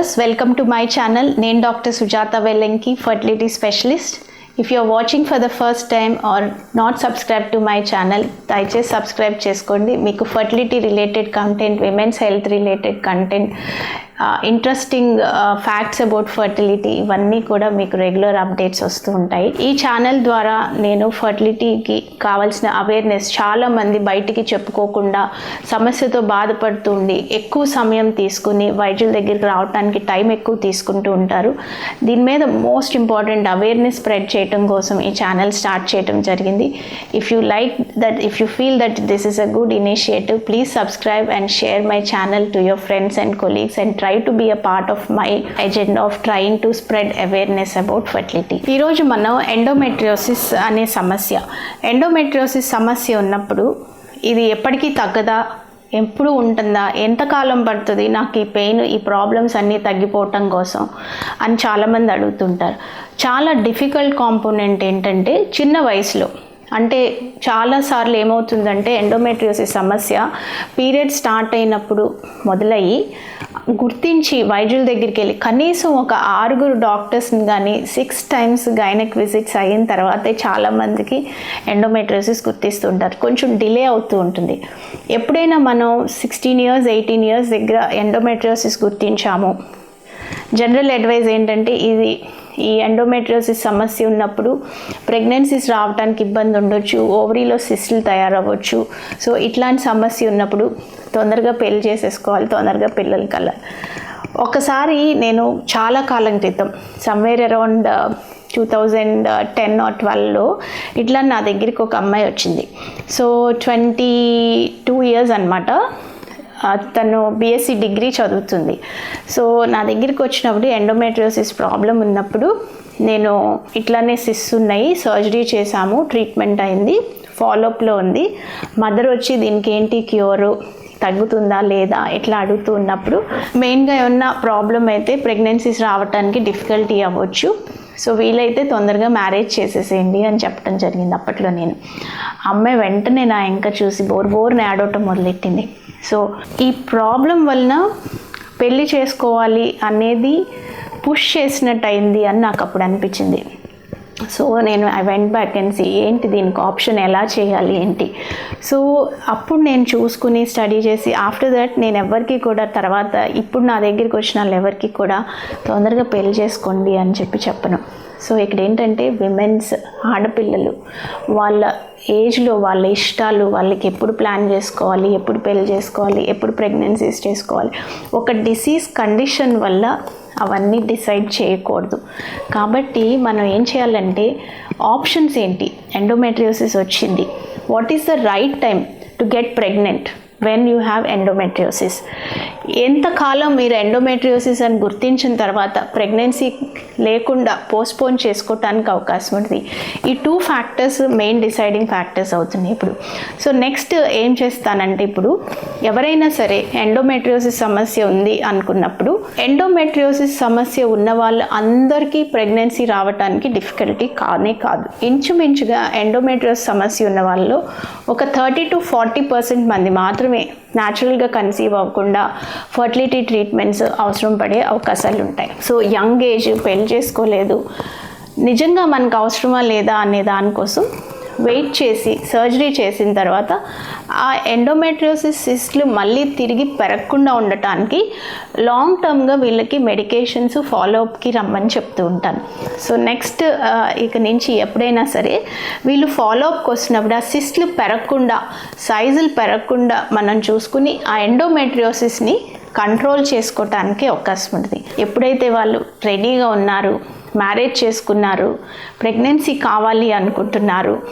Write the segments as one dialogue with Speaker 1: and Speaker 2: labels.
Speaker 1: Viewers welcome to my channel నేను doctor Sujatha Vellanki fertility specialist if you're watching for the first time or not subscribe to my channel దయచేసి subscribe చేసుకోండి. మీకు fertility related content women's health related content interesting facts about fertility ఇవన్నీ కూడా మీకు regular updates వస్తూ ఉంటాయి. ఈ channel ద్వారా నేను ఫర్టిలిటీకి కావాల్సిన అవేర్నెస్ చాలామంది బయటికి చెప్పుకోకుండా సమస్యతో బాధపడుతుండి ఎక్కువ సమయం తీసుకుని వైద్యుల దగ్గరికి రావడానికి టైం ఎక్కువ తీసుకుంటూ ఉంటారు. దీని మీద మోస్ట్ ఇంపార్టెంట్ అవేర్నెస్ స్ప్రెడ్ చేయడం కోసం ఈ ఛానల్ స్టార్ట్ చేయడం జరిగింది. If you like that if you feel that this is a good initiative please subscribe and share my channel to your friends and colleagues and try to be a part of my agenda of train to spread awareness about fertility ఈరోజు మనం endometriosis అనే సమస్య. Endometriosis సమస్య ఉన్నప్పుడు ఇది ఎప్పటికీ తగ్గదా? ఎప్పుడు ఉంటుందా? ఎంతకాలం పడుతుంది? నాకు ఈ పెయిన్ ఈ ప్రాబ్లమ్స్ అన్నీ తగ్గిపోవటం కోసం అని చాలామంది అడుగుతుంటారు. చాలా డిఫికల్ట్ కాంపోనెంట్ ఏంటంటే చిన్న వయసులో అంటే చాలాసార్లు ఏమవుతుందంటే ఎండోమెట్రియోసిస్ సమస్య పీరియడ్ స్టార్ట్ అయినప్పుడు మొదలయ్యి గుర్తించి వైద్యుల దగ్గరికి వెళ్ళి కనీసం ఒక ఆరుగురు డాక్టర్స్ని కానీ సిక్స్ టైమ్స్ గైనక్ విజిట్స్ అయిన తర్వాతే చాలామందికి ఎండోమెట్రియోసిస్ గుర్తిస్తుంటారు కొంచెం డిలే అవుతూ ఉంటుంది. ఎప్పుడైనా మనం సిక్స్టీన్ ఇయర్స్ ఎయిటీన్ ఇయర్స్ దగ్గర ఎండోమెట్రియోసిస్ గుర్తించాము. జనరల్ అడ్వైజ్ ఏంటంటే ఇది ఈ ఎండోమెట్రియోసిస్ సమస్య ఉన్నప్పుడు ప్రెగ్నెన్సీస్ రావడానికి ఇబ్బంది ఉండొచ్చు ఓవరీలో సిస్టులు తయారవ్వచ్చు. సో ఇట్లాంటి సమస్య ఉన్నప్పుడు తొందరగా పెళ్ళి చేసేసుకోవాలి తొందరగా పిల్లలు కల. ఒకసారి నేను చాలా కాలం క్రితం somewhere around two thousand ten or ట్వెల్వ్లో ఇట్లా నా దగ్గరికి ఒక అమ్మాయి వచ్చింది. సో ట్వంటీ టూ ఇయర్స్ అనమాట తను బీఎస్సీ డిగ్రీ చదువుతుంది. సో నా దగ్గరికి వచ్చినప్పుడు ఎండోమెట్రియోసిస్ ప్రాబ్లం ఉన్నప్పుడు నేను ఇట్లానే సిస్ ఉన్నాయి సర్జరీ చేశాము ట్రీట్మెంట్ అయింది ఫాలోఅప్లో ఉంది. మదర్ వచ్చి దీనికి ఏంటి క్యూరు తగ్గుతుందా లేదా? ఇట్లా అడుగుతూ ఉన్నప్పుడు మెయిన్గా ఉన్న ప్రాబ్లం అయితే ప్రెగ్నెన్సీస్ రావడానికి డిఫికల్టీ అవ్వచ్చు. సో వీలైతే తొందరగా మ్యారేజ్ చేసేసేయండి అని చెప్పడం జరిగింది అప్పట్లో నేను. అమ్మాయి వెంటనే నా ఇంకా చూసి బోర్ బోర్ని ఆడవటం మొదలెట్టింది. సో ఈ ప్రాబ్లం వలన పెళ్ళి చేసుకోవాలి అనేది పుష్ చేసినట్టు అయింది అని నాకు అప్పుడు అనిపించింది. సో నేను ఐ వెంట్ బ్యాక్ అండ్ ఏంటి దీనికి ఆప్షన్ ఎలా చేయాలి ఏంటి. సో అప్పుడు నేను చూసుకుని స్టడీ చేసి ఆఫ్టర్ దట్ నేను ఎవరికి కూడా తర్వాత ఇప్పుడు నా దగ్గరికి వచ్చిన వాళ్ళు ఎవరికి కూడా తొందరగా పెళ్ళి చేసుకోండి అని చెప్పి చెప్పను. సో ఇక్కడ ఏంటంటే విమెన్స్ ఆడపిల్లలు వాళ్ళ ఏజ్లో వాళ్ళ ఇష్టాలు వాళ్ళకి ఎప్పుడు ప్లాన్ చేసుకోవాలి ఎప్పుడు పెళ్ళి చేసుకోవాలి ఎప్పుడు ప్రెగ్నెన్సీస్ చేసుకోవాలి ఒక డిసీజ్ కండిషన్ వల్ల అవన్నీ డిసైడ్ చేయకూడదు. కాబట్టి మనం ఏం చేయాలంటే ఆప్షన్స్ ఏంటి? ఎండోమెట్రియోసిస్ వచ్చింది. What is the right time to get pregnant when you have endometriosis ఎంతకాలం మీరు ఎండోమెట్రియోసిస్ అని గుర్తించిన తర్వాత ప్రెగ్నెన్సీ లేకుండా పోస్ట్పోన్ చేసుకోవటానికి అవకాశం ఉంటుంది. ఈ two factors main deciding factors అవుతున్నాయి ఇప్పుడు. సో నెక్స్ట్ ఏం చేస్తానంటే ఇప్పుడు ఎవరైనా సరే ఎండోమెట్రియోసిస్ సమస్య ఉంది అనుకున్నప్పుడు ఎండోమెట్రియోసిస్ సమస్య ఉన్న వాళ్ళు అందరికీ ప్రెగ్నెన్సీ రావడానికి డిఫికల్టీ కానే కాదు. ఇంచుమించుగా ఎండోమెట్రియోస్ సమస్య ఉన్న వాళ్ళు ఒక థర్టీ టు ఫార్టీ పర్సెంట్ మంది మాత్రమే న్యాచురల్గా కన్సీవ్ అవ్వకుండా ఫర్టిలిటీ ట్రీట్మెంట్స్ అవసరం పడే అవకాశాలు ఉంటాయి సో యంగ్ ఏజ్ పెళ్ళి చేసుకోలేదు. నిజంగా మనకు అవసరమా లేదా అనే దానికోసం వెయిట్ చేసి సర్జరీ చేసిన తర్వాత ఆ ఎండోమెట్రియోసిస్ సిస్ట్లు మళ్ళీ తిరిగి పెరగకుండా ఉండటానికి లాంగ్ టర్మ్గా వీళ్ళకి మెడికేషన్స్ ఫాలోఅప్కి రమ్మని చెప్తూ ఉంటాను. సో నెక్స్ట్ ఇక నుంచి ఎప్పుడైనా సరే వీళ్ళు ఫాలోఅప్కి వచ్చినప్పుడు ఆ సిస్ట్లు పెరగకుండా సైజులు పెరగకుండా మనం చూసుకుని ఆ ఎండోమెట్రియోసిస్ని కంట్రోల్ చేసుకోవటానికి అవకాశం ఉంటుంది. ఎప్పుడైతే వాళ్ళు రెడీగా ఉన్నారు మ్యారేజ్ చేసుకున్నారు ప్రెగ్నెన్సీ కావాలి అనుకుంటున్నారు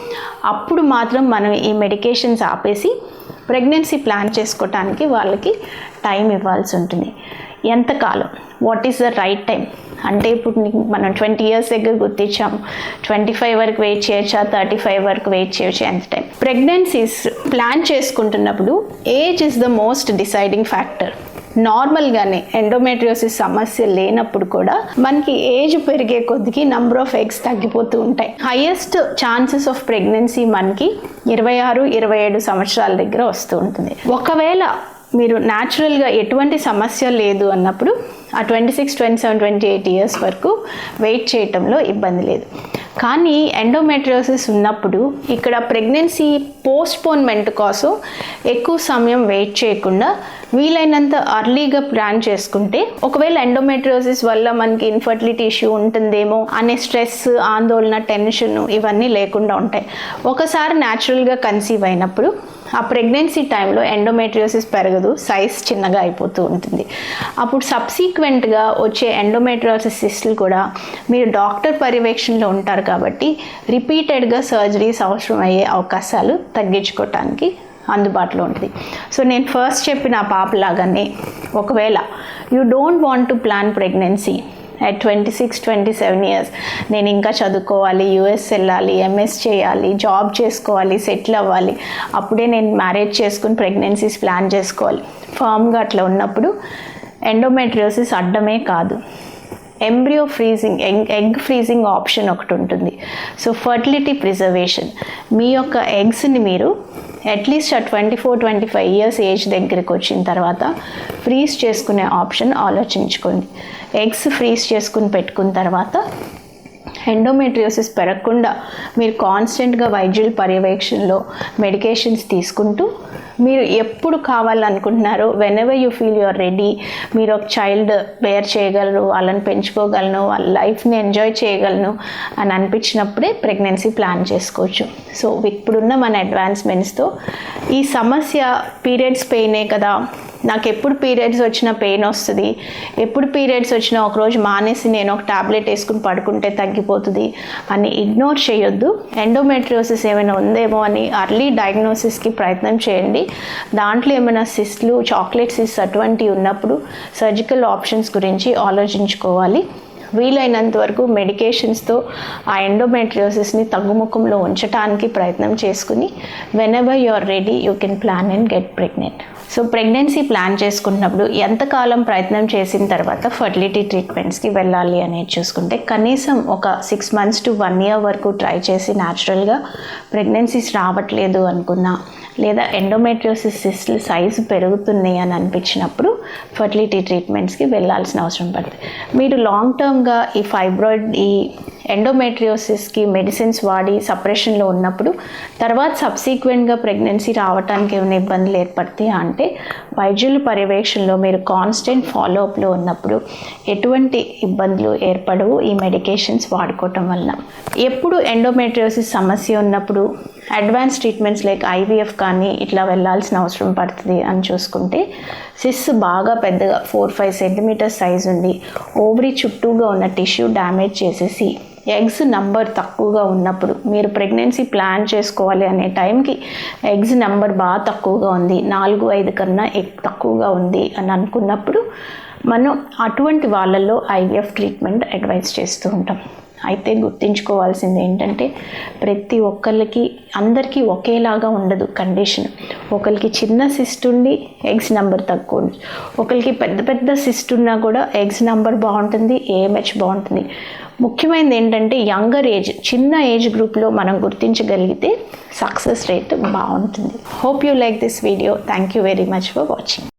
Speaker 1: అప్పుడు మాత్రం మనం ఈ మెడికేషన్స్ ఆపేసి ప్రెగ్నెన్సీ ప్లాన్ చేసుకోవటానికి వాళ్ళకి టైం ఇవ్వాల్సి ఉంటుంది. ఎంతకాలం? What is the right time అంటే ఇప్పుడు మనం ట్వంటీ ఇయర్స్ దగ్గర గుర్తించాము ట్వంటీ ఫైవ్ వరకు వెయిట్ చేయొచ్చా? థర్టీ ఫైవ్ వరకు వెయిట్ చేయొచ్చా? ఎంత టైం? ప్రెగ్నెన్సీస్ ప్లాన్ చేసుకుంటున్నప్పుడు age is the most deciding factor నార్మల్గానే ఎండోమెట్రియోసిస్ సమస్య లేనప్పుడు కూడా మనకి ఏజ్ పెరిగే కొద్దికి నంబర్ ఆఫ్ ఎగ్స్ తగ్గిపోతూ ఉంటాయి. హైయెస్ట్ ఛాన్సెస్ ఆఫ్ ప్రెగ్నెన్సీ మనకి ఇరవై ఆరు ఇరవై ఏడు సంవత్సరాల దగ్గర వస్తూ ఉంటుంది. ఒకవేళ మీరు న్యాచురల్గా ఎటువంటి సమస్య లేదు అన్నప్పుడు ఆ twenty six twenty seven twenty eight years వరకు వెయిట్ చేయటంలో ఇబ్బంది లేదు. కానీ ఎండోమెట్రియోసిస్ ఉన్నప్పుడు ఇక్కడ ప్రెగ్నెన్సీ పోస్ట్పోన్మెంట్ కోసం ఎక్కువ సమయం వెయిట్ చేయకుండా వీలైనంత అర్లీగా ప్లాన్ చేసుకుంటే ఒకవేళ ఎండోమెట్రియోసిస్ వల్ల మనకి ఇన్ఫర్టిలిటీ ఇష్యూ ఉంటుందేమో అనే స్ట్రెస్ ఆందోళన టెన్షన్ ఇవన్నీ లేకుండా ఉంటాయి. ఒకసారి న్యాచురల్గా కన్సీవ్ అయినప్పుడు ఆ ప్రెగ్నెన్సీ టైంలో ఎండోమెట్రియోసిస్ పెరగదు సైజ్ చిన్నగా అయిపోతూ ఉంటుంది. అప్పుడు సబ్సీక్వెంట్గా వచ్చే ఎండోమెట్రియోసిస్ సిస్టులు కూడా మీరు డాక్టర్ పర్యవేక్షణలో ఉంటారు కాబట్టి రిపీటెడ్గా సర్జరీస్ అవసరం అయ్యే అవకాశాలు తగ్గించుకోవటానికి అందుబాటులో ఉంటుంది. సో నేను ఫస్ట్ చెప్పిన ఆ పాపలాగానే ఒకవేళ you don't want to plan pregnancy at twenty six twenty seven years నేను ఇంకా చదువుకోవాలి యూఎస్ వెళ్ళాలి ఎంఎస్ చేయాలి జాబ్ చేసుకోవాలి సెటిల్ అవ్వాలి. అప్పుడే నేను మ్యారేజ్ చేసుకుని ప్రెగ్నెన్సీస్ ప్లాన్ చేసుకోవాలి. ఫామ్గా అట్లా ఉన్నప్పుడు ఎండోమెట్రియోసిస్ అడ్డమే కాదు. Embryo freezing egg egg freezing option ఒకటి ఉంటుంది. సో ఫర్టిలిటీ ప్రిజర్వేషన్ మీ యొక్క ఎగ్స్ని మీరు అట్లీస్ట్ ఆ twenty four twenty five years age దగ్గరికి వచ్చిన తర్వాత ఫ్రీజ్ చేసుకునే ఆప్షన్ ఆలోచించుకోండి. ఎగ్స్ ఫ్రీజ్ చేసుకుని పెట్టుకున్న తర్వాత ఎండోమెట్రియోసిస్ పెరగకుండా మీరు కాన్స్టెంట్గా వైద్యుల పర్యవేక్షణలో మెడికేషన్స్ తీసుకుంటూ మీరు ఎప్పుడు కావాలనుకుంటున్నారో when you feel you're ready మీరు ఒక చైల్డ్ బేర్ చేయగలరు వాళ్ళని పెంచుకోగలను వాళ్ళ లైఫ్ని ఎంజాయ్ చేయగలను అని అనిపించినప్పుడే ప్రెగ్నెన్సీ ప్లాన్ చేసుకోవచ్చు. సో ఇప్పుడున్న మన అడ్వాన్స్మెంట్స్తో ఈ సమస్య పీరియడ్స్ పెయినే కదా నాకు ఎప్పుడు పీరియడ్స్ వచ్చినా పెయిన్ వస్తుంది. ఎప్పుడు పీరియడ్స్ వచ్చినా ఒకరోజు మానేసి నేను ఒక టాబ్లెట్ వేసుకుని పడుకుంటే తగ్గిపోతుంది. అని ఇగ్నోర్ చేయొద్దు. ఎండోమెట్రియోసిస్ ఏమైనా ఉందేమో అని అర్లీ డయాగ్నోసిస్కి ప్రయత్నం చేయండి. దాంట్లో ఏమైనా సిస్ట్లు చాక్లెట్ సిస్ అటువంటివి ఉన్నప్పుడు సర్జికల్ ఆప్షన్స్ గురించి ఆలోచించుకోవాలి. వీలైనంత వరకు మెడికేషన్స్తో ఆ ఎండోమెట్రియోసిస్ని తగ్గుముఖంలో ఉంచడానికి ప్రయత్నం చేసుకుని whenever you are ready you can plan and get pregnant so pregnancy plan చేసుకున్నప్పుడు ఎంతకాలం ప్రయత్నం చేసిన తర్వాత ఫర్టిలిటీ ట్రీట్మెంట్స్కి వెళ్ళాలి అనేది చూసుకుంటే కనీసం ఒక six months to one year వరకు ట్రై చేసి న్యాచురల్గా ప్రెగ్నెన్సీస్ రావట్లేదు అనుకున్నా లేదా ఎండోమెట్రియోసిస్ సిస్ట్లు సైజు పెరుగుతున్నాయి అని అనిపించినప్పుడు ఫర్టిలిటీ ట్రీట్మెంట్స్కి వెళ్ళాల్సిన అవసరం పడుతుంది. మీరు లాంగ్ టర్మ్గా ఈ ఫైబ్రాయిడ్ ఈ ఎండోమెట్రియోసిస్కి మెడిసిన్స్ వాడి సపరేషన్లో ఉన్నప్పుడు తర్వాత సబ్సీక్వెంట్గా ప్రెగ్నెన్సీ రావడానికి ఏమైనా ఇబ్బందులు ఏర్పడతాయా అంటే వైద్యుల పర్యవేక్షణలో మీరు కాన్స్టెంట్ ఫాలోఅప్లో ఉన్నప్పుడు ఎటువంటి ఇబ్బందులు ఏర్పడవు ఈ మెడికేషన్స్ వాడుకోవటం వలన. ఎప్పుడు ఎండోమెట్రియోసిస్ సమస్య ఉన్నప్పుడు అడ్వాన్స్ ట్రీట్మెంట్స్ లైక్ ఐవీఎఫ్ కానీ ఇట్లా వెళ్ళాల్సిన అవసరం పడుతుంది అని చూసుకుంటే సిస్ బాగా పెద్దగా ఫోర్ ఫైవ్ సెంటీమీటర్స్ సైజ్ ఉండి ఓవరీ చుట్టూగా ఉన్న టిష్యూ డ్యామేజ్ చేసేసి ఎగ్స్ నంబర్ తక్కువగా ఉన్నప్పుడు మీరు ప్రెగ్నెన్సీ ప్లాన్ చేసుకోవాలి అనే టైంకి ఎగ్స్ నెంబర్ బాగా తక్కువగా ఉంది నాలుగు ఐదు కన్నా ఎగ్ తక్కువగా ఉంది అని అనుకున్నప్పుడు మనం అటువంటి వాళ్ళల్లో ఐవీఎఫ్ ట్రీట్మెంట్ అడ్వైస్ చేస్తూ ఉంటాం. అయితే గుర్తుంచుకోవాల్సింది ఏంటంటే ప్రతి ఒక్కరికి అందరికీ ఒకేలాగా ఉండదు కండిషన్. ఒకరికి చిన్న సిస్ట్ ఉండి ఎగ్స్ నెంబర్ తక్కువ ఉంది ఒకరికి పెద్ద పెద్ద సిస్ట్ ఉన్నా కూడా ఎగ్స్ నెంబర్ బాగుంటుంది ఏఎంహెచ్ బాగుంటుంది. ముఖ్యమైనది ఏంటంటే యంగర్ ఏజ్ చిన్న ఏజ్ గ్రూప్లో మనం గుర్తించగలిగితే సక్సెస్ రేట్ బాగుంటుంది. Hope you like this video thank you very much for watching